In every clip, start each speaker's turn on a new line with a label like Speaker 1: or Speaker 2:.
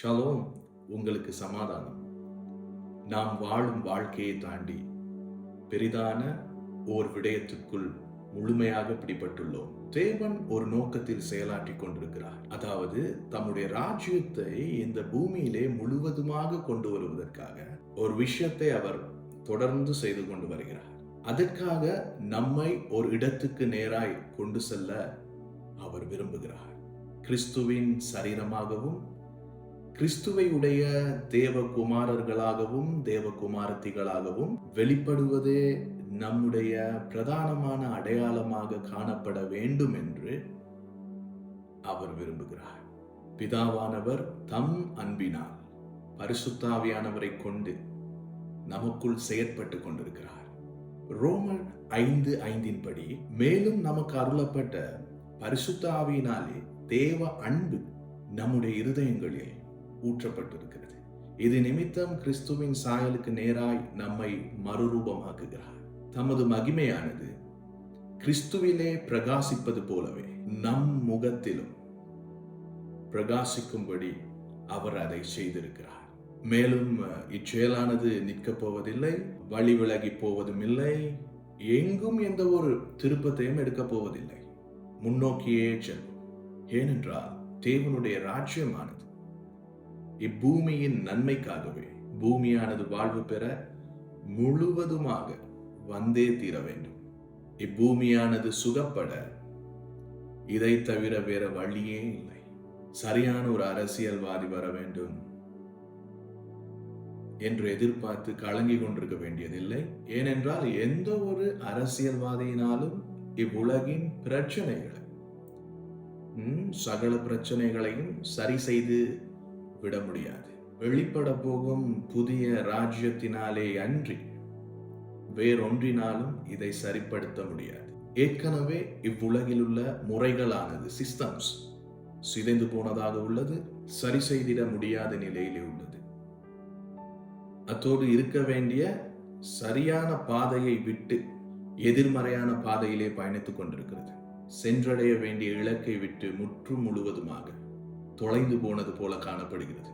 Speaker 1: Shalom உங்களுக்கு சமாதானம். நாம் வாழும் வாழ்க்கையை தாண்டி பெரிதான ஓர் விடயத்துக்குள் முழுமையாக பிடிபட்டுள்ளோம். தேவன் ஒரு நோக்கத்தில் செயலாற்றி கொண்டிருக்கிறார். அதாவது தம்முடைய ராஜ்யத்தை இந்த பூமியிலே முழுவதுமாக கொண்டு வருவதற்காக ஒரு விஷயத்தை அவர் தொடர்ந்து செய்து கொண்டு வருகிறார். அதற்காக நம்மை ஒரு இடத்துக்கு நேராய் கொண்டு செல்ல அவர் விரும்புகிறார். கிறிஸ்துவின் சரீரமாகவும் கிறிஸ்துவை உடைய தேவகுமாரர்களாகவும் தேவகுமாரத்திகளாகவும் வெளிப்படுவதே நம்முடைய பிரதானமான அடையாளமாக காணப்பட வேண்டும் என்று அவர் விரும்புகிறார். பிதாவானவர் தம் அன்பினால் பரிசுத்தாவியானவரை கொண்டு நமக்குள் செயற்பட்டு கொண்டிருக்கிறார். ரோமன் ஐந்து ஐந்தின்படி மேலும் நமக்கு அருளப்பட்ட பரிசுத்தாவியினாலே தேவ அன்பு நம்முடைய இருதயங்களில் ஊற்றப்பட்டிருக்கிறது. இது நிமித்தம் கிறிஸ்துவின் சாயலுக்கு நேராய் நம்மை மறுரூபமாக்குகிறார். தமது மகிமையானது கிறிஸ்துவிலே பிரகாசிப்பது போலவே நம் முகத்திலும் பிரகாசிக்கும்படி அவர் அதை செய்திருக்கிறார். மேலும் இச்செயலானது நிற்கப் போவதில்லை வழி விலகி போவதும் இல்லை எங்கும் எந்த ஒரு திருப்பத்தையும் எடுக்கப் போவதில்லை. முன்னோக்கியே செல்லும் ஏனென்றால் தேவனுடைய ராஜ்யமானது இப்பூமியின் நன்மைக்காகவே பூமியானது வாழ்வு பெற முழுவதுமாக வந்தே தீர வேண்டும். இப்பூமியானது சுகப்பட இதை தவிர வேற வழியே இல்லை. சரியான ஒரு அரசியல்வாதி வர வேண்டும் என்று எதிர்பார்த்து கலங்கி கொண்டிருக்க வேண்டியதில்லை. ஏனென்றால் எந்த ஒரு அரசியல்வாதியினாலும் இவ்வுலகின் பிரச்சனைகளை சகல பிரச்சனைகளையும் சரி செய்து விட முடியாது. வெளிப்பட போகும் புதிய ராஜ்யத்தினாலே அன்றி வேறொன்றினாலும் இதை சரிப்படுத்த முடியாது. ஏற்கனவே இவ்வுலகில் உள்ள முறைகளானது சிஸ்டம்ஸ் சிதைந்து போனதாக உள்ளது சரி செய்திட முடியாத நிலையிலே உள்ளது. அத்தோடு இருக்க வேண்டிய சரியான பாதையை விட்டு எதிர்மறையான பாதையிலே பயணித்துக் கொண்டிருக்கிறது. சென்றடைய வேண்டிய இலக்கை விட்டு முற்று முழுவதுமாக தொலைந்து போனது போல காணப்படுகிறது.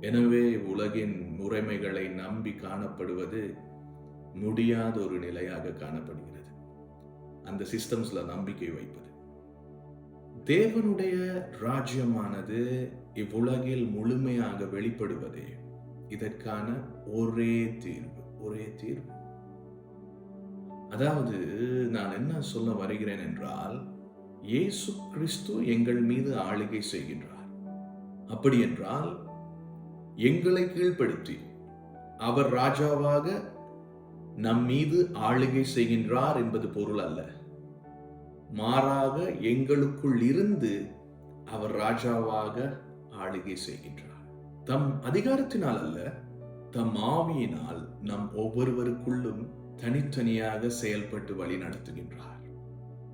Speaker 1: எனவே உலகின் முறைமைகளை நம்பி காணப்படுவது முடியாத ஒரு நிலையாக காணப்படுகிறது. அந்த சிஸ்டம்ஸ்ல நம்பிக்கை வைப்பது. தேவனுடைய ராஜ்யமானது இவ்வுலகில் முழுமையாக வெளிப்படுவதே இதற்கான ஒரே தீர்வு ஒரே தீர்வு. அதாவது நான் என்ன சொல்ல வருகிறேன் என்றால் இயேசு கிறிஸ்து எங்கள் மீது ஆளுகை செய்கின்றார். அப்படி என்றால் எங்களை கீழ்ப்படுத்தி அவர் ராஜாவாக நம் மீது ஆளுகை செய்கின்றார் என்பது பொருள் அல்ல. மாறாக எங்களுக்குள் இருந்து அவர் ராஜாவாக ஆளுகை செய்கின்றார். தம் அதிகாரத்தினால் அல்ல தம் ஆவியினால் நம் ஒவ்வொருவருக்குள்ளும் தனித்தனியாக செயல்பட்டு வழி நடத்துகின்றார்.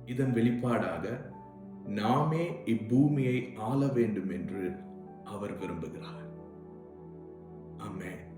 Speaker 1: இதன் வெளிப்பாடாக நாமே இப்பூமியை ஆள வேண்டும் என்று அவர் விரும்புகிறார். ஆமென்.